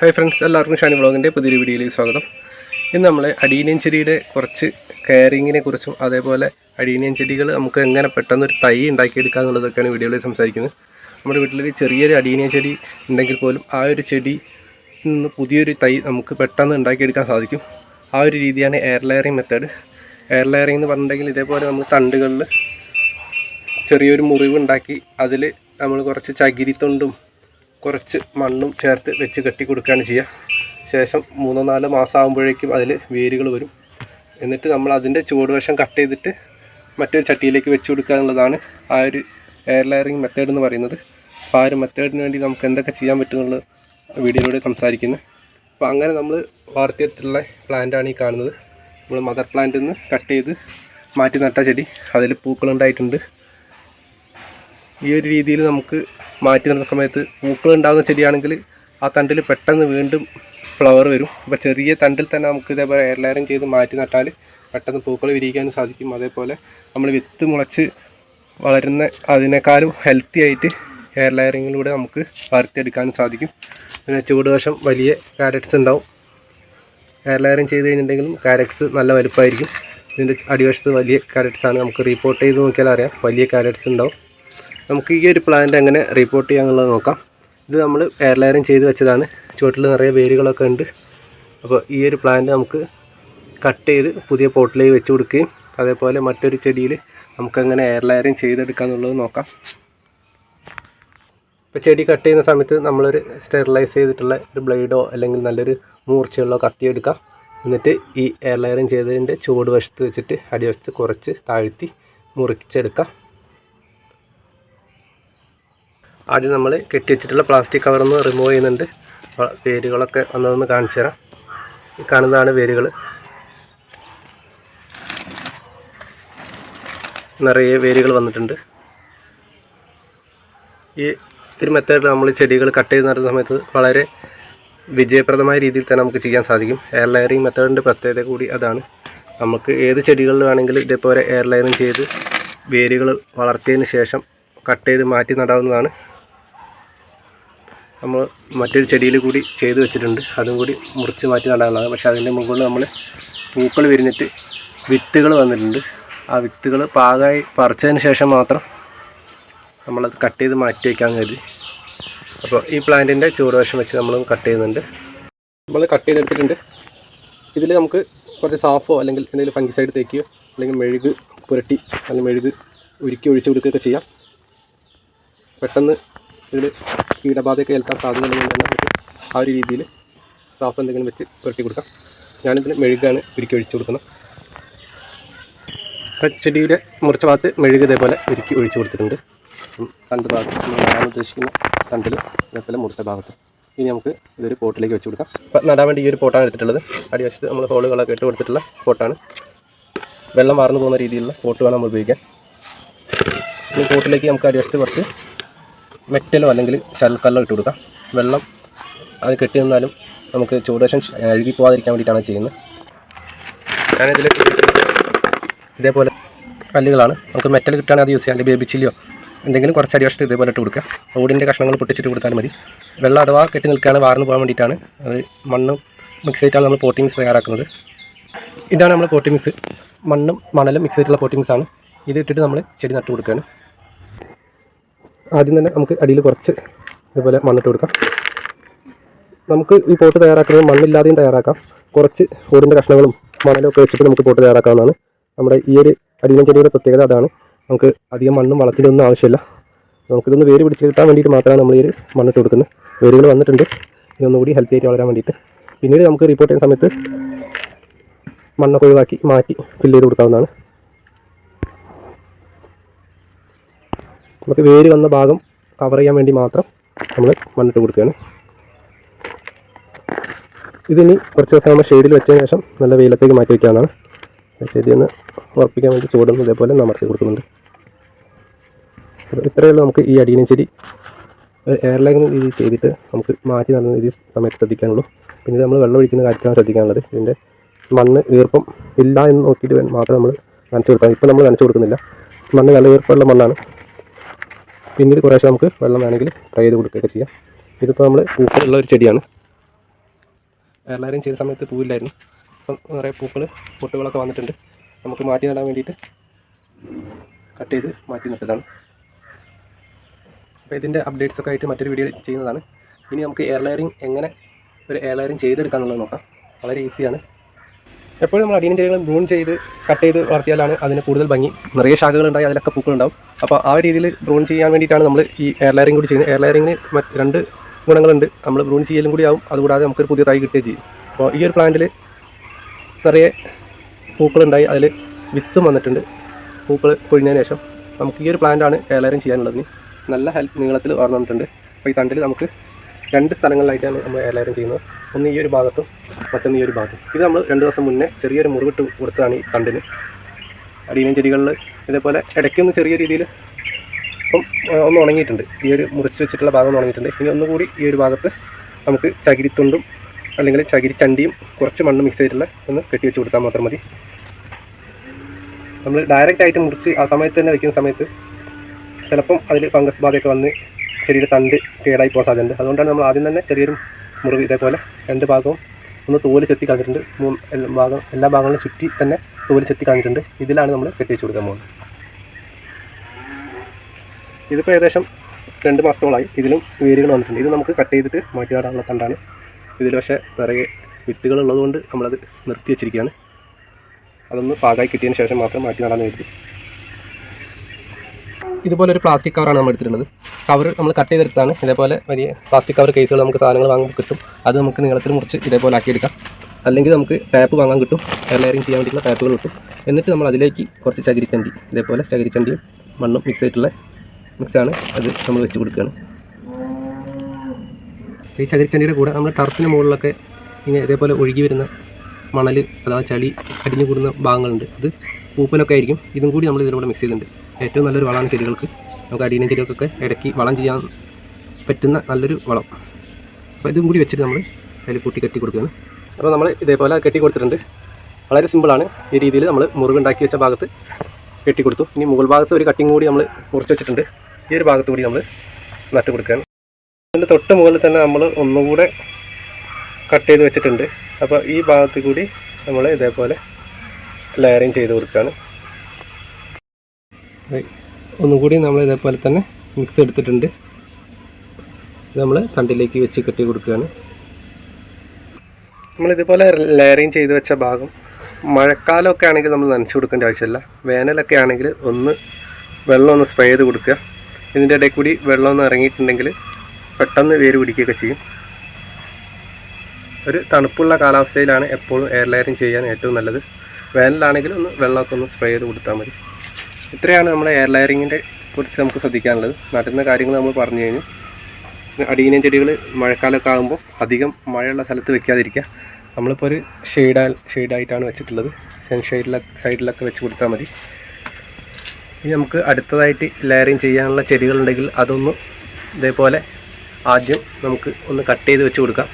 Hi friends എല്ലാവർക്കും ഷാനി ബ്ലോഗിന്റെ പുതിയൊരു വീഡിയോയിലേക്ക് സ്വാഗതം. ഇന്ന് നമ്മൾ അടീനിയൻ ചെടിയുടെ കുറച്ച് കെയറിങ്ങിനെ കുറിച്ചും അതേപോലെ അടീനിയൻ ചെടികൾ നമുക്ക് എങ്ങനെ പെട്ടെന്ന് ഒരു തൈ ഉണ്ടാക്കിയെടുക്കുക എന്നുള്ളതൊക്കെയാണ് വീഡിയോയിൽ സംസാരിക്കുന്നത്. നമ്മുടെ വീട്ടിലൊരു ചെറിയൊരു അടീനിയൻ ചെടി ഉണ്ടെങ്കിൽ പോലും ആ ഒരു ചെടി നിന്ന് പുതിയൊരു തൈ നമുക്ക് പെട്ടെന്ന് ഉണ്ടാക്കിയെടുക്കാൻ സാധിക്കും. ആ ഒരു രീതിയാണ് air layering method air layering എന്ന് പറഞ്ഞിട്ടുണ്ടെങ്കിൽ ഇതേപോലെ നമ്മൾ തണ്ടുകളിൽ ചെറിയൊരു മുറിവ് ഉണ്ടാക്കി അതിൽ നമ്മൾ കുറച്ച് ചകിരിത്തൊണ്ടും കുറച്ച് മണ്ണും ചേർത്ത് വെച്ച് കെട്ടി കൊടുക്കുകയാണ് ചെയ്യുക. ശേഷം മൂന്നോ നാലോ മാസം ആകുമ്പോഴേക്കും അതിൽ വേരുകൾ വരും. എന്നിട്ട് നമ്മൾ അതിന്റെ ചുവടുവശം കട്ട് ചെയ്തിട്ട് മറ്റൊരു ചട്ടിയിലേക്ക് വെച്ച് കൊടുക്കുക എന്നുള്ളതാണ് ആ ഒരു എയർ ലെയറിങ് മെത്തേഡ് എന്ന് പറയുന്നത്. അപ്പോൾ ആ ഒരു മെത്തേഡിന് വേണ്ടി നമുക്ക് എന്തൊക്കെ ചെയ്യാൻ പറ്റുമെന്നുള്ള വീഡിയോയിലൂടെ സംസാരിക്കുന്നത് അപ്പോൾ അങ്ങനെ നമ്മൾ വളർത്തിയെടുത്തിട്ടുള്ള പ്ലാന്റാണ് ഈ കാണുന്നത്. നമ്മൾ മദർ പ്ലാന്റിൽ നിന്ന് കട്ട് ചെയ്ത് മാറ്റി നട്ട ചെടി. അതിൽ പൂക്കളുണ്ടായിട്ടുണ്ട്. ഈ ഒരു രീതിയിൽ നമുക്ക് മാറ്റി നിർത്തുന്ന സമയത്ത് പൂക്കൾ ഉണ്ടാകുന്ന ചെടിയാണെങ്കിൽ ആ തണ്ടിൽ പെട്ടെന്ന് വീണ്ടും ഫ്ലവർ വരും. അപ്പോൾ ചെറിയ തണ്ടിൽ തന്നെ നമുക്ക് ഇതേപോലെ എയർ ചെയ്ത് മാറ്റി നട്ടാൽ പെട്ടെന്ന് പൂക്കൾ വിരിയിക്കാനും സാധിക്കും. അതേപോലെ നമ്മൾ വിത്ത് മുളച്ച് വളരുന്ന അതിനേക്കാളും ഹെൽത്തി ആയിട്ട് എയർ ലയറിങ്ങിലൂടെ നമുക്ക് വളർത്തിയെടുക്കാനും സാധിക്കും. പിന്നെ ചൂടുവശം വലിയ കാരറ്റ്സ് ഉണ്ടാവും. എയർ ലയറിങ് ചെയ്ത് കഴിഞ്ഞിട്ടുണ്ടെങ്കിലും കാരറ്റ്സ് നല്ല വലുപ്പമായിരിക്കും ഇതിന്റെ അടിവശത്ത് വലിയ കാരറ്റ്സ് ആണ്. നമുക്ക് റിപ്പോർട്ട് ചെയ്ത് നോക്കിയാൽ അറിയാം. വലിയ കാരറ്റ്സ് ഉണ്ടാവും. നമുക്ക് ഈ ഒരു പ്ലാന്റ് എങ്ങനെ റിപ്പോർട്ട് ചെയ്യാമെന്നുള്ളത് നോക്കാം. ഇത് നമ്മൾ എയർ ലെയറിങ് ചെയ്ത് വെച്ചതാണ്. ചുവട്ടിൽ നിറയെ വേരുകളൊക്കെ ഉണ്ട്. അപ്പോൾ ഈ ഒരു പ്ലാന്റ് നമുക്ക് കട്ട് ചെയ്ത് പുതിയ പോട്ടിലേക്ക് വെച്ച് കൊടുക്കുകയും അതേപോലെ മറ്റൊരു ചെടിയിൽ നമുക്കെങ്ങനെ എയർ ലെയറിങ് ചെയ്തെടുക്കാമെന്നുള്ളത് നോക്കാം. ഇപ്പോൾ ചെടി കട്ട് ചെയ്യുന്ന സമയത്ത് നമ്മളൊരു സ്റ്റെറിലൈസ് ചെയ്തിട്ടുള്ള ഒരു ബ്ലേഡോ അല്ലെങ്കിൽ നല്ലൊരു മൂർച്ചയുള്ളോ കത്തിയെടുക്കാം എന്നിട്ട് ഈ എയർ ലെയറിങ് ചെയ്തതിന്റെ ചുവട് വശത്ത് വെച്ചിട്ട് അടിവശത്ത് കുറച്ച് താഴ്ത്തി മുറിച്ചെടുക്കാം. ആദ്യം നമ്മൾ കെട്ടി വെച്ചിട്ടുള്ള പ്ലാസ്റ്റിക് കവറൊന്ന് റിമൂവ് ചെയ്യുന്നുണ്ട്. വേരുകളൊക്കെ വന്നതൊന്ന് കാണിച്ചു തരാം. ഈ കാണുന്നതാണ് വേരുകൾ. നിറയെ വേരുകൾ വന്നിട്ടുണ്ട്. ഈ ഒരു മെത്തേഡ് നമ്മൾ ചെടികൾ കട്ട് ചെയ്ത് നടുന്ന സമയത്ത് വളരെ വിജയപ്രദമായ രീതിയിൽ തന്നെ നമുക്ക് ചെയ്യാൻ സാധിക്കും. എയർ ലെയറിങ് മെത്തേഡിന്റെ പ്രത്യേകത കൂടി അതാണ്. നമുക്ക് ഏത് ചെടികളിൽ വേണമെങ്കിലും ഇതേപോലെ എയർ ലൈനിങ് ചെയ്ത് വേരുകൾ വളർത്തിയതിന് ശേഷം കട്ട് ചെയ്ത് മാറ്റി നടാവുന്നതാണ്. നമ്മൾ മറ്റൊരു ചെടിയിൽ കൂടി ചെയ്ത് വെച്ചിട്ടുണ്ട്. അതും കൂടി മുറിച്ച് മാറ്റി നടാനുള്ളതാണ്. പക്ഷേ അതിന്റെ മുകളിൽ നമ്മൾ പൂക്കൾ വിരിഞ്ഞിട്ട് വിത്തുകൾ വന്നിട്ടുണ്ട്. ആ വിത്തുകൾ പാകമായി പറിച്ചതിന് ശേഷം മാത്രം നമ്മളത് കട്ട് ചെയ്ത് മാറ്റി വയ്ക്കാൻ കരുതി. അപ്പോൾ ഈ പ്ലാന്റിന്റെ ചൂടുവശം വെച്ച് നമ്മൾ കട്ട് ചെയ്യുന്നുണ്ട്. നമ്മൾ കട്ട് ചെയ്തെടുത്തിട്ടുണ്ട്. ഇതിൽ നമുക്ക് കുറച്ച് സാഫോ അല്ലെങ്കിൽ എന്തെങ്കിലും ഫംഗിസൈഡ് തേക്കുകയോ അല്ലെങ്കിൽ മെഴുക് പുരട്ടി അല്ലെങ്കിൽ മെഴുക് ഉരുക്കി ഒഴിച്ചു കൊടുക്കുകയൊക്കെ ചെയ്യാം. പെട്ടെന്ന് ഇതിൽ കീടബാധയൊക്കെ ഏൽക്കാൻ സാധ്യതയുണ്ടെങ്കിൽ നമുക്ക് ആ ഒരു രീതിയിൽ സാഫ് എന്തെങ്കിലും വെച്ച് പുരട്ടി കൊടുക്കാം. ഞാനിതിന് മെഴുകാണ് ഉരുക്കി ഒഴിച്ചു കൊടുക്കുന്നത്. ചെടിയുടെ മുറിച്ച ഭാഗത്ത് മെഴുക് ഇതേപോലെ ഉരുക്കി ഒഴിച്ചു കൊടുത്തിട്ടുണ്ട്. തണ്ട് ഭാഗത്ത് ഞാൻ ഉദ്ദേശിക്കുന്ന തണ്ടിൽ ഇതേപോലെ മുറിച്ച ഭാഗത്ത്. ഇനി നമുക്ക് ഇതൊരു പോട്ടിലേക്ക് വെച്ച് കൊടുക്കാം. അപ്പം നടാൻ വേണ്ടി ഈ ഒരു പോട്ടാണ് എടുത്തിട്ടുള്ളത്. അടിവശത്ത് നമ്മൾ ഹോളുകളൊക്കെ ഇട്ട് കൊടുത്തിട്ടുള്ള പോട്ടാണ്. വെള്ളം വാർന്നു പോകുന്ന രീതിയിലുള്ള പോട്ട് വേണം നമ്മൾ ഉപയോഗിക്കാൻ. ഈ പോട്ടിലേക്ക് നമുക്ക് അടിവശത്ത് കുറച്ച് മെറ്റലോ അല്ലെങ്കിൽ ചൽക്കല്ലോ ഇട്ട് കൊടുക്കാം. വെള്ളം അത് കെട്ടി നിന്നാലും നമുക്ക് ചൂടുവശം അഴുകി പോകാതിരിക്കാൻ വേണ്ടിയിട്ടാണ് ചെയ്യുന്നത്. ഞാനിതിൽ ഇതേപോലെ കല്ലുകളാണ്. നമുക്ക് മെറ്റൽ കിട്ടുകയാണെങ്കിൽ അത് യൂസ് ചെയ്യാം. അല്ലെങ്കിൽ ബേബിച്ചില്ലയോ എന്തെങ്കിലും കുറച്ച് അടിവശത്ത് ഇതേപോലെ ഇട്ട് കൊടുക്കുക ഓടിന്റെ കഷ്ണങ്ങൾ പൊട്ടിച്ചിട്ട് കൊടുത്താൽ മതി. വെള്ളം അഥവാ കെട്ടി നിൽക്കുകയാണ് വാർന്നു പോകാൻ വേണ്ടിയിട്ടാണ് അത് മണ്ണും മിക്സ് ചെയ്തിട്ടാണ് നമ്മൾ പോട്ടിങ്സ് തയ്യാറാക്കുന്നത്. ഇതാണ് നമ്മൾ പോട്ടിങ്സ് മണ്ണും മണലും മിക്സ് ചെയ്തിട്ടുള്ള പോട്ടി മിക്സ് ആണ്. ഇത് ഇട്ടിട്ട് നമ്മൾ ചെടി നട്ട് കൊടുക്കുകയാണ്. ആദ്യം തന്നെ നമുക്ക് അടിയിൽ കുറച്ച് ഇതുപോലെ മണ്ണിട്ട് കൊടുക്കാം. നമുക്ക് ഈ പോട്ട് തയ്യാറാക്കുന്നത് മണ്ണില്ലാതെയും തയ്യാറാക്കാം. കുറച്ച് ഓടിന്റെ കഷ്ണങ്ങളും മണലും ഒക്കെ വെച്ചിട്ട് നമുക്ക് പോട്ട് തയ്യാറാക്കാവുന്നതാണ്. നമ്മുടെ ഈ ഒരു അടിയിലും ചെടിയുടെ പ്രത്യേകത അതാണ്. നമുക്ക് അധികം മണ്ണും വളത്തിന്റെ ഒന്നും ആവശ്യമില്ല നമുക്കിതൊന്ന് വേര് പിടിച്ച് കിട്ടാൻ വേണ്ടിയിട്ട് മാത്രമാണ് നമ്മൾ ഈ ഒരു മണ്ണിട്ട് കൊടുക്കുന്നത്. വേരുകൾ വന്നിട്ടുണ്ട്. ഇതൊന്നുകൂടി ഹെൽത്തി ആയിട്ട് വളരാൻ വേണ്ടിയിട്ട്. പിന്നീട് നമുക്ക് റിപ്പോർട്ട് ചെയ്യുന്ന സമയത്ത് മണ്ണൊക്കെ ഒഴിവാക്കി മാറ്റി ഫില്ല് ചെയ്ത് കൊടുക്കാവുന്നതാണ്. നമുക്ക് വേര് വന്ന ഭാഗം കവർ ചെയ്യാൻ വേണ്ടി മാത്രം നമ്മൾ മണ്ണിട്ട് കൊടുക്കുകയാണ്. ഇതിനി കുറച്ച് ദിവസം നമ്മൾ ഷെയ്ഡിൽ വെച്ചതിന് ശേഷം നല്ല വെയിലത്തേക്ക് മാറ്റി വയ്ക്കാവുന്നതാണ് ചെടി ഒന്ന് ഉറപ്പിക്കാൻ വേണ്ടി ചൂടും ഇതേപോലെ നമർത്തി കൊടുക്കുന്നുണ്ട്. ഇത്രയേ ഉള്ളൂ നമുക്ക് ഈ അടിയനും ചെടി. എയർലൈൻ രീതി ചെയ്തിട്ട് നമുക്ക് മാറ്റി നടന്ന രീതി സമയത്ത് ശ്രദ്ധിക്കാനുള്ളൂ. പിന്നീട് നമ്മൾ വെള്ളം ഒഴിക്കുന്ന കാര്യത്തിലാണ് ശ്രദ്ധിക്കാനുള്ളത്. ഇതിന്റെ മണ്ണ് ഈർപ്പം ഇല്ല എന്ന് നോക്കിയിട്ട് മാത്രം നമ്മൾ നനച്ച് കൊടുക്കാം ഇപ്പോൾ നമ്മൾ നനച്ച് കൊടുക്കുന്നില്ല. മണ്ണ് നല്ല ഈർപ്പമുള്ള മണ്ണാണ്. പിന്നീട് കുറേശ്ശെ നമുക്ക് വെള്ളം വേണമെങ്കിൽ ട്രൈ ചെയ്ത് കൊടുക്കുകയൊക്കെ ചെയ്യാം. ഇതിപ്പോൾ നമ്മൾ പൂക്കളുള്ള ഒരു ചെടിയാണ്. എല്ലാവരും ചെയ്ത സമയത്ത് പൂവില്ലായിരുന്നു. അപ്പം നിറയെ പൂക്കൾ പൊട്ടുകളൊക്കെ വന്നിട്ടുണ്ട്. നമുക്ക് മാറ്റി നടാൻ വേണ്ടിയിട്ട് കട്ട് ചെയ്ത് മാറ്റി നട്ടതാണ്. അപ്പോൾ ഇതിന്റെ അപ്ഡേറ്റ്സ് ഒക്കെ ആയിട്ട് മറ്റൊരു വീഡിയോ ചെയ്യുന്നതാണ്. ഇനി നമുക്ക് എയർ ലെയറിങ് എങ്ങനെ ഒരു എയർ ലെയറിങ് ചെയ്തെടുക്കാന്നുള്ളത് നോക്കാം. വളരെ ഈസിയാണ് എപ്പോഴും നമ്മൾ അടിയന്റെ ചെടികളും ബ്രൂൺ ചെയ്ത് കട്ട് ചെയ്ത് വളർത്തിയാലാണ് അതിന് കൂടുതൽ ഭംഗി. നിറയെ ശാഖകളുണ്ടായി അതിലൊക്കെ പൂക്കളുണ്ടാവും അപ്പോൾ ആ രീതിയിൽ ബ്രൂൺ ചെയ്യാൻ വേണ്ടിയിട്ടാണ് നമ്മൾ ഈ എയർ ലയറിംഗ് കൂടി ചെയ്യുന്നത്. എയർ ലെയറിങ്ങിന് മറ്റ് രണ്ട് ഗുണങ്ങളുണ്ട്. നമ്മൾ ബ്രൂൺ ചെയ്യലും കൂടി ആവും. അതുകൂടാതെ നമുക്കൊരു പുതിയ തൈ കിട്ടുകയും ചെയ്യും. അപ്പോൾ ഈ ഒരു പ്ലാന്റിൽ നിറയെ പൂക്കളുണ്ടായി അതിൽ വിത്തും വന്നിട്ടുണ്ട്. പൂക്കൾ കൊഴിഞ്ഞതിന് ശേഷം നമുക്ക് ഈ ഒരു പ്ലാന്റാണ് എയർ ലെയറിങ് ചെയ്യാനുള്ളതിന് നല്ല ഹെൽപ്പ് നീളത്തിൽ വളർന്നു വന്നിട്ടുണ്ട്. അപ്പോൾ ഈ തണ്ടിൽ നമുക്ക് രണ്ട് സ്ഥലങ്ങളിലായിട്ടാണ് നമ്മൾ എല്ലാവരും ചെയ്യുന്നത്. ഒന്ന് ഈ ഒരു ഭാഗത്തും മറ്റൊന്ന് ഈ ഒരു ഭാഗത്തും. ഇത് നമ്മൾ രണ്ട് ദിവസം മുന്നേ ചെറിയൊരു മുറിവിട്ട് കൊടുത്തതാണ് ഈ തണ്ടിന്. അടിയിലും ചെടികളിൽ ഇതേപോലെ ഇടയ്ക്കൊന്ന് ചെറിയ രീതിയിൽ ഇപ്പം ഒന്ന് ഉണങ്ങിയിട്ടുണ്ട്. ഈ ഒരു മുറിച്ച് വെച്ചിട്ടുള്ള ഭാഗം ഉണങ്ങിയിട്ടുണ്ട്. ഇനി ഒന്നുകൂടി ഈ ഒരു ഭാഗത്ത് നമുക്ക് ചകിരിത്തുണ്ടും അല്ലെങ്കിൽ ചകിരി ചണ്ടിയും കുറച്ച് മണ്ണ് മിക്സ് ചെയ്തിട്ടുള്ള ഒന്ന് കെട്ടി വെച്ച് കൊടുത്താൽ മാത്രം മതി. നമ്മൾ ഡയറക്റ്റ് ആയിട്ട് മുറിച്ച് ആ സമയത്ത് തന്നെ വയ്ക്കുന്ന സമയത്ത് ചിലപ്പം അതിൽ ഫംഗസ് ബാധയൊക്കെ വന്ന് ചെടിയുടെ തണ്ട് കേടായി പോകാൻ സാധ്യതയുണ്ട്. അതുകൊണ്ടാണ് നമ്മൾ ആദ്യം തന്നെ ചെറിയൊരു മുറിവ് ഇതേപോലെ രണ്ട് ഭാഗവും ഒന്ന് തോൽ ചെത്തി കളഞ്ഞിട്ടുണ്ട്. മൂന്ന് ഭാഗം എല്ലാ ഭാഗങ്ങളും ചുറ്റി തന്നെ തോൽ ചെത്തി കളഞ്ഞിട്ടുണ്ട്. ഇതിലാണ് നമ്മൾ കെട്ടി വെച്ച് കൊടുക്കാൻ പോകുന്നത്. ഇതിപ്പോൾ ഏകദേശം രണ്ട് മാസത്തോളമായി ഇതിലും വേരുകൾ വന്നിട്ടുണ്ട്. ഇത് നമുക്ക് കട്ട് ചെയ്തിട്ട് മാറ്റി നടാനുള്ള തണ്ടാണ്. ഇതിൽ പക്ഷേ നിറയെ വിത്തുകൾ ഉള്ളതുകൊണ്ട് നമ്മളത് നിർത്തി വെച്ചിരിക്കുകയാണ്. അതൊന്ന് പാകായി കിട്ടിയതിന് ശേഷം മാത്രം മാറ്റി നടാൻ കരുതി. ഇതുപോലെ ഒരു പ്ലാസ്റ്റിക് കവറാണ് നമ്മൾ എടുത്തിട്ടുള്ളത്. കവർ നമ്മൾ കട്ട് ചെയ്തെടുത്താണ് ഇതേപോലെ വലിയ പ്ലാസ്റ്റിക് കവർ കേസുകൾ നമുക്ക് സാധനങ്ങൾ വാങ്ങുമ്പോൾ കിട്ടും. അത് നമുക്ക് നീളത്തിൽ മുറിച്ച് ഇതേപോലെ ആക്കിയെടുക്കാം. അല്ലെങ്കിൽ നമുക്ക് ടാപ്പ് വാങ്ങാൻ കിട്ടും. എയർ ലെയറിങ് ചെയ്യാൻ വേണ്ടിയിട്ടുള്ള ടാപ്പുകൾ കിട്ടും. എന്നിട്ട് നമ്മൾ അതിലേക്ക് കുറച്ച് ചകിരിച്ചണ്ടി ഇതേപോലെ ചകിരിച്ചണ്ടിയും മണ്ണും മിക്സ് ആയിട്ടുള്ള മിക്സാണ് അത് നമ്മൾ വെച്ച് കൊടുക്കുകയാണ്. ഈ ചകിരിച്ചണ്ടിയുടെ കൂടെ നമ്മൾ ടർഫിന് മുകളിലൊക്കെ ഇങ്ങനെ ഇതേപോലെ ഒഴുകി വരുന്ന മണൽ അഥവാ ചളി അടിഞ്ഞു കൂടുന്ന ഭാഗങ്ങളുണ്ട്. അത് പൂപ്പലൊക്കെ ആയിരിക്കും. ഇതും കൂടി നമ്മൾ ഇതിലൂടെ മിക്സ് ചെയ്തിട്ടുണ്ട്. ഏറ്റവും നല്ലൊരു വളമാണ് ചെടികൾക്ക്. നമുക്ക് അടിയന ചെടികൾക്കൊക്കെ ഇടയ്ക്ക് വളം ചെയ്യാൻ പറ്റുന്ന നല്ലൊരു വളം. അപ്പോൾ ഇതും കൂടി വെച്ചിട്ട് നമ്മൾ അതിൽ കൂട്ടി കെട്ടി കൊടുക്കുകയാണ്. അപ്പോൾ നമ്മൾ ഇതേപോലെ കെട്ടി കൊടുത്തിട്ടുണ്ട്. വളരെ സിമ്പിളാണ് ഈ രീതിയിൽ നമ്മൾ മുറിവുണ്ടാക്കി വെച്ച ഭാഗത്ത് കെട്ടി കൊടുത്തു. ഇനി മുകൾ ഭാഗത്ത് ഒരു കട്ടിങ് കൂടി നമ്മൾ മുറിച്ച് വെച്ചിട്ടുണ്ട്. ഈ ഒരു ഭാഗത്ത് കൂടി നമ്മൾ നട്ട് കൊടുക്കുകയാണ്. അതിന്റെ തൊട്ട് മുകളിൽ തന്നെ നമ്മൾ ഒന്നുകൂടെ കട്ട് ചെയ്ത് വെച്ചിട്ടുണ്ട്. അപ്പോൾ ഈ ഭാഗത്ത് കൂടി നമ്മൾ ഇതേപോലെ ലെയറിങ് ചെയ്ത് കൊടുക്കുകയാണ്. ഒന്നുകൂടി നമ്മൾ ഇതേപോലെ തന്നെ മിക്സ് എടുത്തിട്ടുണ്ട്. നമ്മൾ തണ്ടിലേക്ക് വെച്ച് കെട്ടി കൊടുക്കുകയാണ്. നമ്മൾ ഇതുപോലെ ലെയറിങ് ചെയ്ത് വെച്ച ഭാഗം മഴക്കാലമൊക്കെ ആണെങ്കിൽ നമ്മൾ നനച്ചു കൊടുക്കേണ്ട ആവശ്യമില്ല. വേനലൊക്കെ ആണെങ്കിൽ ഒന്ന് വെള്ളം ഒന്ന് സ്പ്രേ ചെയ്ത് കൊടുക്കുക. ഇതിന്റെ ഇടയിൽ കൂടി വെള്ളം ഒന്ന് ഇറങ്ങിയിട്ടുണ്ടെങ്കിൽ പെട്ടെന്ന് വേര് പിടിക്കുകയൊക്കെ ചെയ്യും. ഒരു തണുപ്പുള്ള കാലാവസ്ഥയിലാണ് എപ്പോഴും എയർ ലെയറിങ് ചെയ്യാൻ ഏറ്റവും നല്ലത്. വേനലാണെങ്കിൽ ഒന്ന് വെള്ളമൊക്കെ ഒന്ന് സ്പ്രേ ചെയ്ത് കൊടുത്താൽ മതി. ഇത്രയാണ് നമ്മുടെ എയർ ലയറിങ്ങിന്റെ കുറിച്ച് നമുക്ക് ശ്രദ്ധിക്കാനുള്ളത്. നടുന്ന കാര്യങ്ങൾ നമ്മൾ പറഞ്ഞു കഴിഞ്ഞു. അടിയനം ചെടികൾ മഴക്കാലമൊക്കെ ആകുമ്പോൾ അധികം മഴയുള്ള സ്ഥലത്ത് വെക്കാതിരിക്കുക. നമ്മളിപ്പോൾ ഒരു ഷെയ്ഡാ ഷെയ്ഡായിട്ടാണ് വെച്ചിട്ടുള്ളത്. സൺ ഷെയ്ഡിലൊക്കെ സൈഡിലൊക്കെ വെച്ച് കൊടുത്താൽ മതി. ഇനി നമുക്ക് അടുത്തതായിട്ട് ലെയറിങ് ചെയ്യാനുള്ള ചെടികളുണ്ടെങ്കിൽ അതൊന്ന് ഇതേപോലെ ആദ്യം നമുക്ക് ഒന്ന് കട്ട് ചെയ്ത് വെച്ച് കൊടുക്കാം.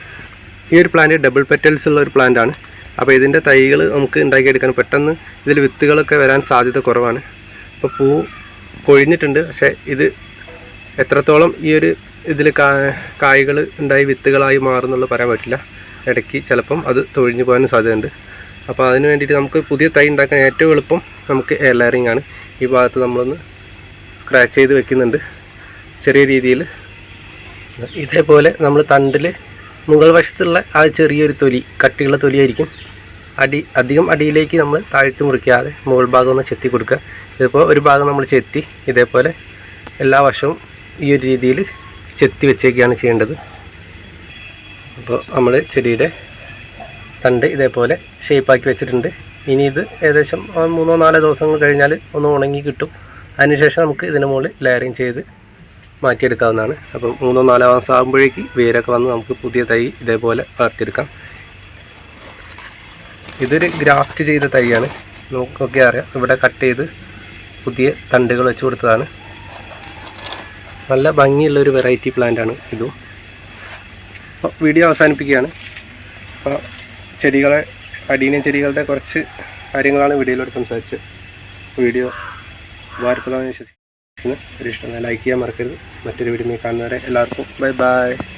ഈ ഒരു പ്ലാന്റ് ഡബിൾ പെറ്റൽസ് ഉള്ള ഒരു പ്ലാന്റ് ആണ്. അപ്പോൾ ഇതിന്റെ തൈകൾ നമുക്ക് ഉണ്ടാക്കിയെടുക്കാൻ പെട്ടെന്ന് ഇതിൽ വിത്തുകളൊക്കെ വരാൻ സാധ്യത കുറവാണ്. അപ്പോൾ പൂ കൊഴിഞ്ഞിട്ടുണ്ട്. പക്ഷേ ഇത് എത്രത്തോളം ഈ ഒരു ഇതിൽ കായ്കൾ ഉണ്ടായി വിത്തുകളായി മാറുന്നുള്ള പറയാൻ പറ്റില്ല. ഇടയ്ക്ക് ചിലപ്പം അത് തൊഴിഞ്ഞു പോകാനും സാധ്യതയുണ്ട്. അപ്പോൾ അതിന് വേണ്ടിയിട്ട് നമുക്ക് പുതിയ തൈ ഉണ്ടാക്കാൻ ഏറ്റവും എളുപ്പം നമുക്ക് എയർ ലെയറിങ് ആണ്. ഈ ഭാഗത്ത് നമ്മളൊന്ന് സ്ക്രാച്ച് ചെയ്ത് വെക്കുന്നുണ്ട്. ചെറിയ രീതിയിൽ. ഇതേപോലെ നമ്മൾ തണ്ടിൽ മുകൾ വശത്തുള്ള ആ ചെറിയൊരു തൊലി കട്ടിയുള്ള തൊലിയായിരിക്കും അടി അധികം അടിയിലേക്ക് നമ്മൾ താഴ്ത്തി മുറിക്കാതെ മുകൾ ഭാഗം ഒന്ന് ചെത്തി കൊടുക്കുക. ഇതിപ്പോൾ ഒരു ഭാഗം നമ്മൾ ചെത്തി ഇതേപോലെ എല്ലാ വർഷവും ഈ ഒരു രീതിയിൽ ചെത്തി വെച്ചേക്കാണ് ചെയ്യേണ്ടത്. അപ്പോൾ നമ്മൾ ചെടിയുടെ തണ്ട് ഇതേപോലെ ഷേപ്പാക്കി വെച്ചിട്ടുണ്ട്. ഇനി ഇത് ഏകദേശം മൂന്നോ നാലോ ദിവസങ്ങൾ കഴിഞ്ഞാൽ ഒന്ന് ഉണങ്ങി കിട്ടും. അതിനുശേഷം നമുക്ക് ഇതിന് മുകളിൽ ലെയറിങ് ചെയ്ത് മാറ്റിയെടുക്കാവുന്നതാണ്. അപ്പം മൂന്നോ നാലോ മാസം ആകുമ്പോഴേക്ക് വേരൊക്കെ വന്ന് നമുക്ക് പുതിയ തൈ ഇതേപോലെ വളർത്തിയെടുക്കാം. ഇതൊരു ഗ്രാഫ്റ്റ് ചെയ്ത തൈയാണ്. നോക്കൊക്കെ അറിയാം. ഇവിടെ കട്ട് ചെയ്ത് പുതിയ തണ്ടുകൾ വെച്ച് കൊടുത്തതാണ്. നല്ല ഭംഗിയുള്ള ഒരു വെറൈറ്റി പ്ലാന്റ് ആണ് ഇതും. അപ്പോൾ വീഡിയോ അവസാനിപ്പിക്കുകയാണ്. അപ്പോൾ ചെടികളെ അടീന ചെടികളുടെ കുറച്ച് കാര്യങ്ങളാണ് വീഡിയോയിലൂടെ സംസാരിച്ചത്. വീഡിയോ ഉപകാരപ്രദമായി വിശ്വസിക്കുന്നു. ഒരു ഇഷ്ടം ലൈക്ക് ചെയ്യാൻ മറക്കരുത്. മറ്റൊരു വീഡിയോ കാണുന്നവരെ എല്ലാവർക്കും ബൈ ബൈ